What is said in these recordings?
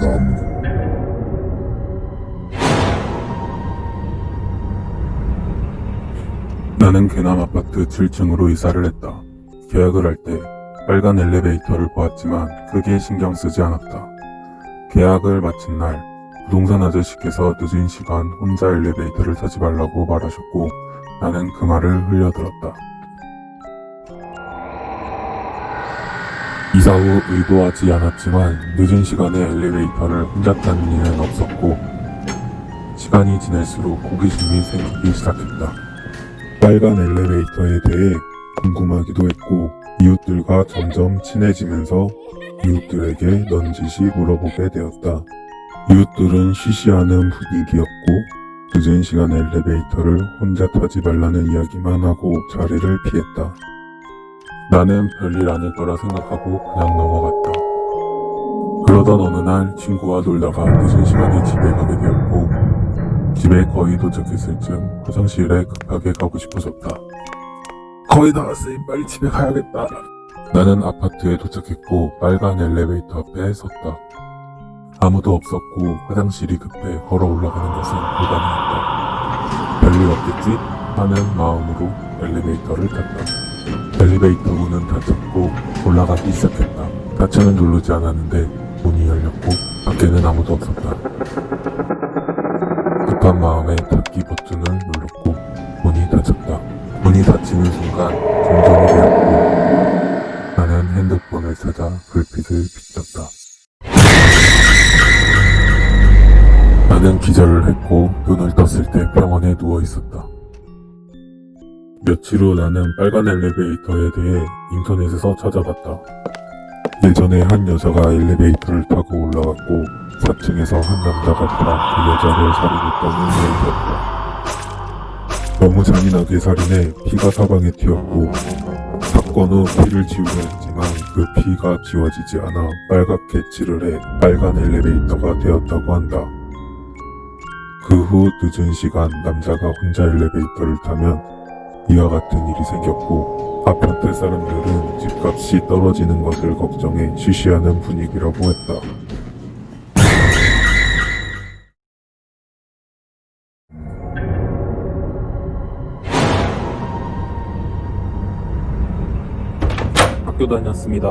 나무 나는 괴남 아파트 7층으로 이사를 했다. 계약을 할 때 빨간 엘리베이터를 보았지만 크게 신경 쓰지 않았다. 계약을 마친 날 부동산 아저씨께서 늦은 시간 혼자 엘리베이터를 타지 말라고 말하셨고 나는 그 말을 흘려들었다. 이사 후 의도하지 않았지만 늦은 시간에 엘리베이터를 혼자 타는 일은 없었고 시간이 지날수록 호기심이 생기기 시작했다. 빨간 엘리베이터에 대해 궁금하기도 했고 이웃들과 점점 친해지면서 이웃들에게 넌지시 물어보게 되었다. 이웃들은 쉬쉬하는 분위기였고 늦은 시간 엘리베이터를 혼자 타지 말라는 이야기만 하고 자리를 피했다. 나는 별일 아닐 거라 생각하고 그냥 넘어갔다. 그러던 어느 날 친구와 놀다가 늦은 시간에 집에 가게 되었고 집에 거의 도착했을 즈음 화장실에 급하게 가고 싶어졌다. 거의 다 왔으니 빨리 집에 가야겠다. 나는 아파트에 도착했고 빨간 엘리베이터 앞에 섰다. 아무도 없었고 화장실이 급해 걸어 올라가는 것은 불가능했다. 별일 없겠지? 하는 마음으로 엘리베이터를 탔다. 엘리베이터 문은 닫혔고 올라가기 시작했다. 닫혀는 누르지 않았는데 문이 열렸고 밖에는 아무도 없었다. 급한 마음에 닫기 버튼을 눌렀고 문이 닫혔다. 문이 닫히는 순간 정전이 되었고 나는 핸드폰을 찾아 불빛을 비췄다. 나는 기절을 했고 눈을 떴을 때 병원에 누워 있었다. 며칠 후 나는 빨간 엘리베이터에 대해 인터넷에서 찾아봤다. 예전에 한 여자가 엘리베이터를 타고 올라갔고 4층에서 한 남자가 타 그 여자를 살인했다는 이야기였다. 너무 잔인하게 살인해 피가 사방에 튀었고 사건 후 피를 지우려 했지만 그 피가 지워지지 않아 빨갛게 칠을 해 빨간 엘리베이터가 되었다고 한다. 그 후 늦은 시간 남자가 혼자 엘리베이터를 타면 이와 같은 일이 생겼고 아파트 사람들은 집값이 떨어지는 것을 걱정해 쉬쉬하는 분위기라고 했다. 학교 다녔습니다.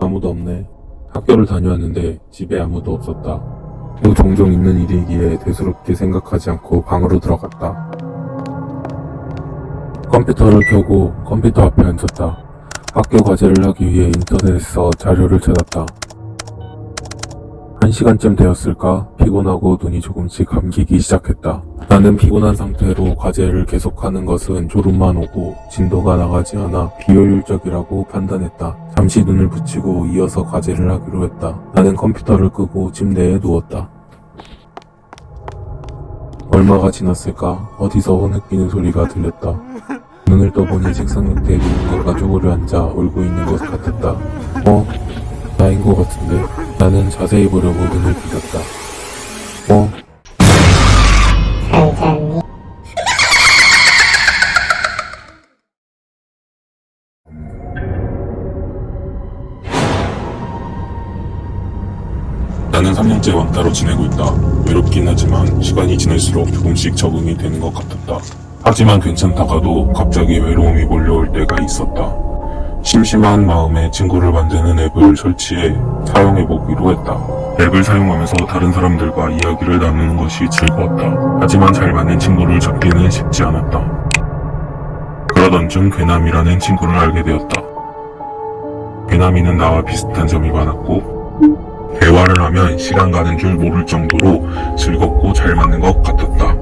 아무도 없네. 학교를 다녀왔는데 집에 아무도 없었다. 또 종종 있는 일이기에 대수롭게 생각하지 않고 방으로 들어갔다. 컴퓨터를 켜고 컴퓨터 앞에 앉았다. 학교 과제를 하기 위해 인터넷에서 자료를 찾았다. 한 시간쯤 되었을까 피곤하고 눈이 조금씩 감기기 시작했다. 나는 피곤한 상태로 과제를 계속하는 것은 졸음만 오고 진도가 나가지 않아 비효율적이라고 판단했다. 잠시 눈을 붙이고 이어서 과제를 하기로 했다. 나는 컴퓨터를 끄고 침대에 누웠다. 얼마가 지났을까 어디서 흐느끼는 소리가 들렸다. 눈을 떠보니 책상 밑에 누군가가 쪼그려 앉아 울고 있는 것 같았다. 어? 나인 것 같은데 나는 자세히 보려고 눈을 비겼다. 어? 나는 3년째 왕따로 지내고 있다. 외롭긴 하지만 시간이 지날수록 조금씩 적응이 되는 것 같았다. 하지만 괜찮다가도 갑자기 외로움이 몰려올 때가 있었다. 심심한 마음에 친구를 만드는 앱을 설치해 사용해보기로 했다. 앱을 사용하면서 다른 사람들과 이야기를 나누는 것이 즐거웠다. 하지만 잘 맞는 친구를 찾기는 쉽지 않았다. 그러던 중 괴남이라는 친구를 알게 되었다. 괴남이는 나와 비슷한 점이 많았고 대화를 하면 시간 가는 줄 모를 정도로 즐겁고 잘 맞는 것 같았다.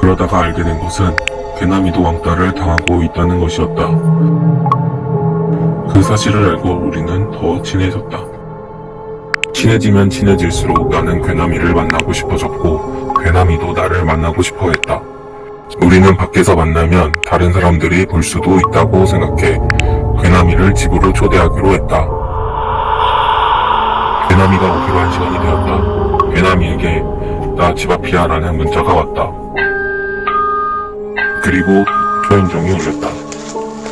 그러다가 알게 된 것은 괴남이도 왕따를 당하고 있다는 것이었다. 그 사실을 알고 우리는 더 친해졌다. 친해지면 친해질수록 나는 괴남이를 만나고 싶어졌고 괴남이도 나를 만나고 싶어 했다. 우리는 밖에서 만나면 다른 사람들이 볼 수도 있다고 생각해 괴남이를 집으로 초대하기로 했다. 괴남이가 오기로 한 시간이 되었다. 괴남이에게 나 집 앞이야 라는 문자가 왔다. 그리고 초인종이 울렸다.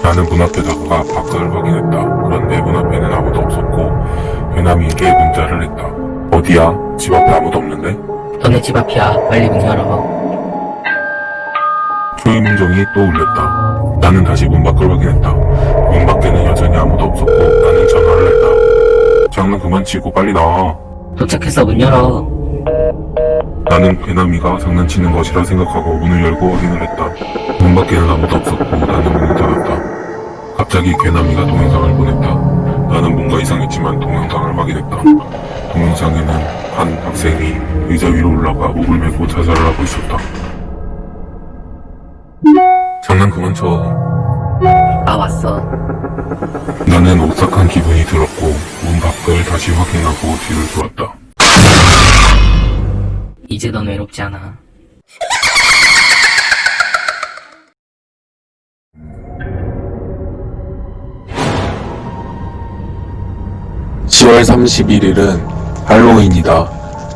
나는 문 앞에 다가가 밖을 확인했다. 그런데 문 앞에는 아무도 없었고 괴남이에게 문자를 했다. 어디야? 집 앞에 아무도 없는데? 너네 집 앞이야. 빨리 문 열어. 초인종이 또 울렸다. 나는 다시 문 밖을 확인했다. 문 밖에는 여전히 아무도 없었고 나는 전화를 했다. 장난 그만 치고 빨리 나와. 도착했어. 문 열어. 나는 괴나미가 장난치는 것이라 생각하고 문을 열고 확인을 했다. 문 밖에는 아무도 없었고 나는 문을 닫았다. 갑자기 괴나미가 동영상을 보냈다. 나는 뭔가 이상했지만 동영상을 확인했다. 동영상에는 한 학생이 의자 위로 올라가 목을 메고 자살을 하고 있었다. 장난 그만 쳐. 나 왔어. 나는 오싹한 기분이 들었고 문 밖을 다시 확인하고 뒤를 돌았다. 이제 넌 외롭지 않아. 10월 31일은 할로윈이다.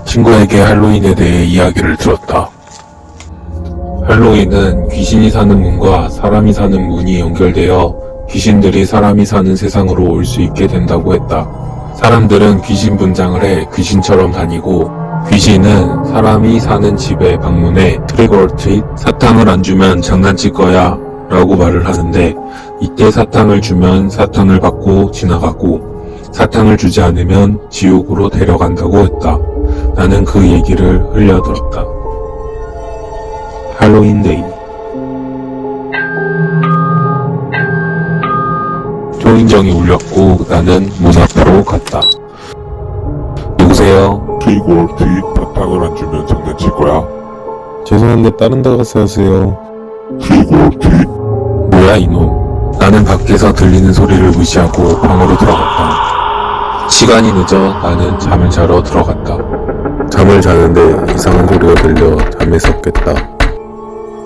친구에게 할로윈에 대해 이야기를 들었다. 할로윈은 귀신이 사는 문과 사람이 사는 문이 연결되어 귀신들이 사람이 사는 세상으로 올 수 있게 된다고 했다. 사람들은 귀신 분장을 해 귀신처럼 다니고 귀신은 사람이 사는 집에 방문해 트릭 or 트릿 사탕을 안 주면 장난칠 거야 라고 말을 하는데 이때 사탕을 주면 사탕을 받고 지나가고 사탕을 주지 않으면 지옥으로 데려간다고 했다. 나는 그 얘기를 흘려들었다. 할로윈데이 초인종이 울렸고 나는 문 앞으로 갔다. 누구세요? 올 트릭 사탕을 안 주면 장난칠 거야. 죄송한데 다른 데 가서 하세요. 올 트릭 뭐야 이놈. 나는 밖에서 들리는 소리를 무시하고 방으로 들어갔다. 시간이 늦어 나는 잠을 자러 들어갔다. 잠을 자는데 이상한 소리가 들려 잠에서 깼다.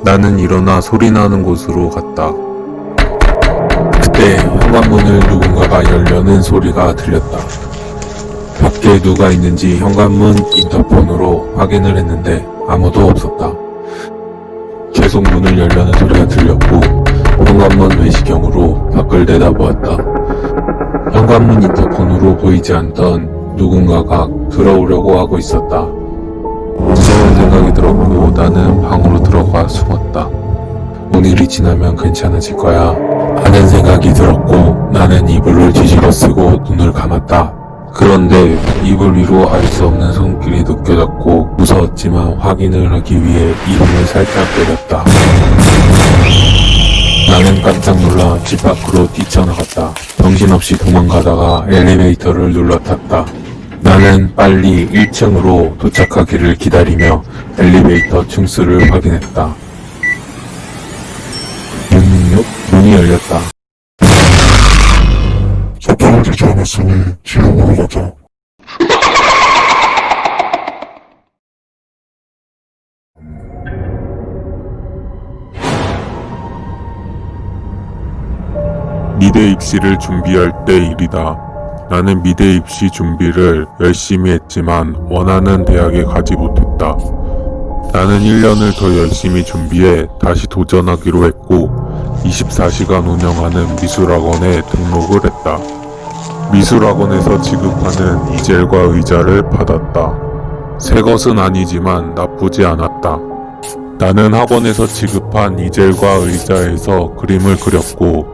나는 일어나 소리 나는 곳으로 갔다. 그때 현관문을 누군가가 열려는 소리가 들렸다. 밖에 누가 있는지 현관문 인터폰으로 확인을 했는데 아무도 없었다. 계속 문을 열려는 소리가 들렸고 현관문 외시경으로 밖을 내다보았다. 현관문 인터폰으로 보이지 않던 누군가가 들어오려고 하고 있었다. 무서운 생각이 들었고 나는 방으로 들어가 숨었다. 오늘이 지나면 괜찮아질 거야 하는 생각이 들었고 나는 이불을 뒤집어 쓰고 눈을 감았다. 그런데 이불 위로 알 수 없는 손길이 느껴졌고 무서웠지만 확인을 하기 위해 이불을 살짝 내렸다. 나는 깜짝 놀라 집 밖으로 뛰쳐나갔다. 정신없이 도망가다가 엘리베이터를 눌러 탔다. 나는 빨리 1층으로 도착하기를 기다리며 엘리베이터 층수를 확인했다. 666? 문이 열렸다. 사탕을 주지 않았으니 지옥으로 가자. 미대 입시를 준비할 때 일이다. 나는 미대 입시 준비를 열심히 했지만 원하는 대학에 가지 못했다. 나는 1년을 더 열심히 준비해 다시 도전하기로 했고 24시간 운영하는 미술학원에 등록을 했다. 미술학원에서 지급하는 이젤과 의자를 받았다. 새 것은 아니지만 나쁘지 않았다. 나는 학원에서 지급한 이젤과 의자에서 그림을 그렸고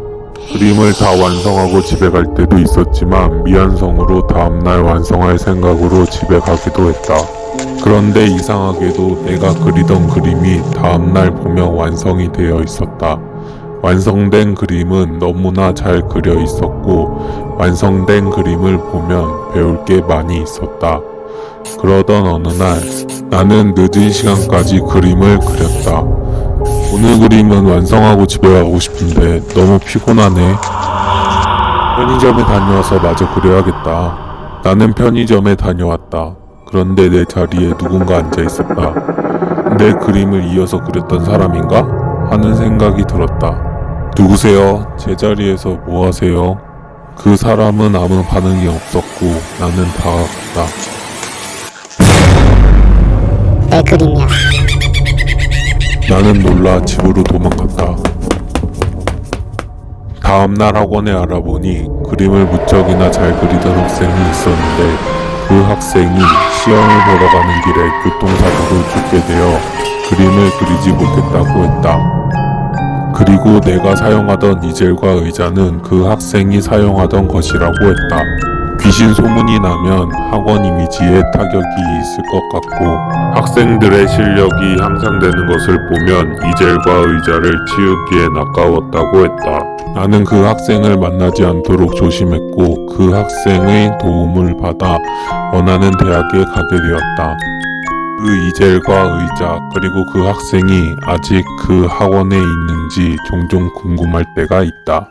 그림을 다 완성하고 집에 갈 때도 있었지만 미완성으로 다음날 완성할 생각으로 집에 가기도 했다. 그런데 이상하게도 내가 그리던 그림이 다음날 보면 완성이 되어 있었다. 완성된 그림은 너무나 잘 그려 있었고 완성된 그림을 보면 배울 게 많이 있었다. 그러던 어느 날 나는 늦은 시간까지 그림을 그렸다. 오늘 그림은 완성하고 집에 가고 싶은데 너무 피곤하네. 편의점에 다녀와서 마저 그려야겠다. 나는 편의점에 다녀왔다. 그런데 내 자리에 누군가 앉아 있었다. 내 그림을 이어서 그렸던 사람인가? 하는 생각이 들었다. 누구세요? 제 자리에서 뭐 하세요? 그 사람은 아무 반응이 없었고 나는 다가갔다. 내 그림이야. 나는 놀라 집으로 도망갔다. 다음날 학원에 알아보니 그림을 무척이나 잘 그리던 학생이 있었는데 그 학생이 시험을 보러 가는 길에 교통사고로 죽게 되어 그림을 그리지 못했다고 했다. 그리고 내가 사용하던 이젤과 의자는 그 학생이 사용하던 것이라고 했다. 귀신 소문이 나면 학원 이미지에 타격이 있을 것 같고 학생들의 실력이 향상되는 것을 보면 이젤과 의자를 치우기엔 아까웠다고 했다. 나는 그 학생을 만나지 않도록 조심했고 그 학생의 도움을 받아 원하는 대학에 가게 되었다. 그 이젤과 의자 그리고 그 학생이 아직 그 학원에 있는지 종종 궁금할 때가 있다.